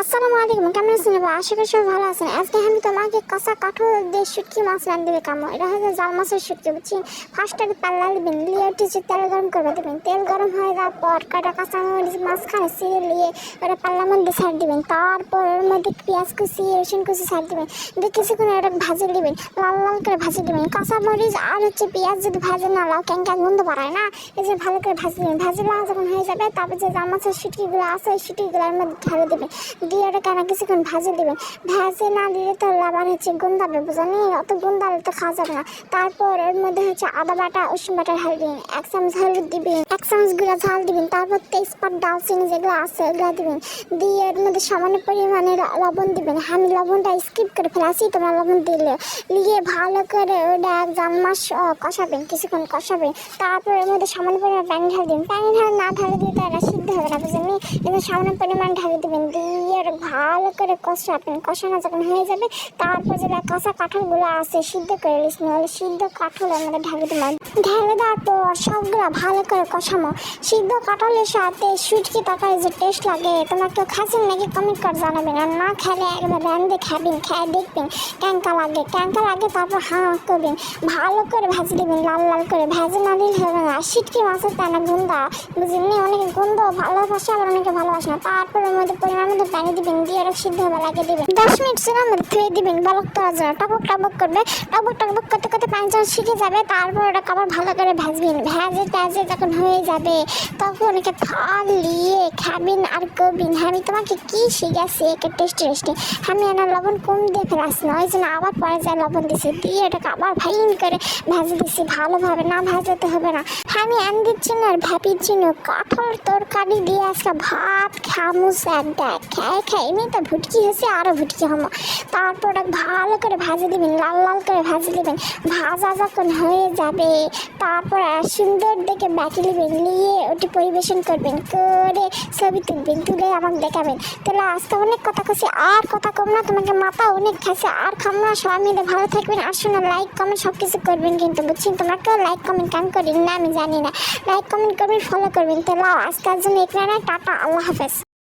আসসালামু আলাইকুম, কেমন আছেন এবার আশা করি সবাই ভালো আছেন। আজকে আমি তোমাকে কাঁচা কাঠল দিয়ে শুটকি মাছ রান দেবে কামো। এটা হচ্ছে জাল মাছের শুটকি বুঝছেন ফার্স্ট আগে পাল্লা দিবেন লিয়ে উঠেছে তেল গরম করে দেবেন। তেল গরম হয়ে যাওয়ার পর কটা কাঁচা মরিচ মাঝখানে ছিঁড়ে নিয়ে ওটা পাল্লার মধ্যে ছাড় দিবেন। তারপর ওর মধ্যে পেঁয়াজ কুচি, রসুন কুচি ছাড় দিবেন। দিয়ে কিছুক্ষণ ওটা ভাজে দিবেন, লাল লাল করে ভাজে দিবেন। কাঁচা মরিচ আর হচ্ছে পেঁয়াজ যদি ভাজে না লাও, ক্যাং ক্যাং গন্ধ বাড়ায় না? এই যে ভালো করে ভাজে দিবেন। ভাজে লাল যখন হয়ে যাবে, তারপর যে জাল মাছের শুটকিগুলো আছে, ওই শুটকিগুলোর মধ্যে ঢালে দেবেন। দিয়ে ওটা কেন কিছুক্ষণ ভাজে দেবেন। ভাজে না দিলে তো আবার হচ্ছে গন্ধাবে বুঝলেন অত গন্ধালে তো খাওয়া যাবে না। তারপর ওর মধ্যে হচ্ছে আদা বাটা রসুন বাটা ঢাল দিবেন এক চামচ হলুদ দিবেন এক চামচ গুঁড়া ঝাল দিবেন তারপর তেজপাত ডালচিনি যেগুলো আছে ওগুলো দিবেন। দিয়ে এর মধ্যে সামান্য পরিমাণে লবণ দিবেন। আমি লবণটা স্কিপ করে ফেলাছি তোমরা লবণ দিলে। দিয়ে ভালো করে ওটা জাল মাস আহ, কষাবেন কিছুক্ষণ কষাবেন। তারপর এর মধ্যে সামান্য পরিমাণ পানি ঢাল দিবেন। পানি ঢাল না ঢালে দিয়ে তো এটা সিদ্ধ হবে না বুঝলেন এবার সামান্য পরিমাণ ঢালে দিবেন। দিয়ে ওটা ভালো করে কষাবেন কষানো যখন হয়ে যাবে, তারপর যেটা কাঁচা কাঁঠালগুলো আছে, সিদ্ধ করে নিস, নাহলে সিদ্ধ কাঁঠালের মধ্যে ঢালে দেবেন ঢেলে দেওয়ার পর সবগুলো ভালো করে কষানো সিদ্ধ কাঁঠালের সাথে সুটকি তরকারি যে টেস্ট লাগে, তোমরা কেউ খাচ্ছেন নাকি? কমেন্ট করে জানাবেন। আর না খেলে একবার রান্ধে খাবেন, খেয়ে দেখবেন ক্যাঙ্কা লাগে। ক্যাঙ্কা লাগে, তারপর হা করবেন। ভালো করে ভাজি দেবেন, লাল লাল করে। ভেজে না দিলে হবে না। সিটকি মাছের তাই না গন্ধা বুঝলেন অনেকে গন্ধ ভালোবাসে, আবার অনেকে ভালোবাসে না। তারপর মধ্যে পরিমাণ মতো দিবেন দিয়ে ওরা সিদ্ধ দিবেন দশ মিনিট মধ্যে ধুয়ে দিবেন, বলক টবক টবক করবে। টবক টবক করতে করতে শিখে যাবে, তারপর আবার ভালো করে ভাজবেন। ভেজে ট্যাজে যখন হয়ে যাবে, তখন খাবেন আর আমি তোমাকে কি একে আমি এনার লবণ কম দিয়ে ফেলাস না ওই জন্য আবার পরে যায় লবণ দিছি। দিয়ে এটাকে আবার ফাইন করে ভেজে দিছি, ভালোভাবে। না ভাজাতে হবে না। আমি আন দিচ্ছি না আর ভাবির জন্য কাঠল তরকারি দিয়ে আজকে ভাত খামু একটা। খেয়ে খেয়ে এমনি তো ভুটকি হয়েছে আরও ভুটকি হব। তারপর ভালো করে ভাজে দিবেন, লাল লাল করে ভাজে দিবেন। ভাজা যখন হয়ে যাবে, তারপর সুন্দর দেখে ব্যাটি নেবেন নিয়ে ওটি পরিবেশন করবেন, করে ছবি তুলবেন, তুলে আমাকে দেখাবেন। তাহলে আজকে অনেক কথা কছি আর কথা কম না, তোমাকে মাথা অনেক খাইছে, আর খাম না, সবাই মিলে ভালো থাকবেন, আর শোনো লাইক কমেন্ট সব কিছু করবেন কিন্তু, বুঝছেন তোমরা কেউ লাইক কমেন্ট কেন করেন না, আমি জানি না। লাইক কমেন্ট করবেন ফলো করবেন। তাহলে আজকের জন্য এখানে, টাটা, আল্লাহ হাফেজ।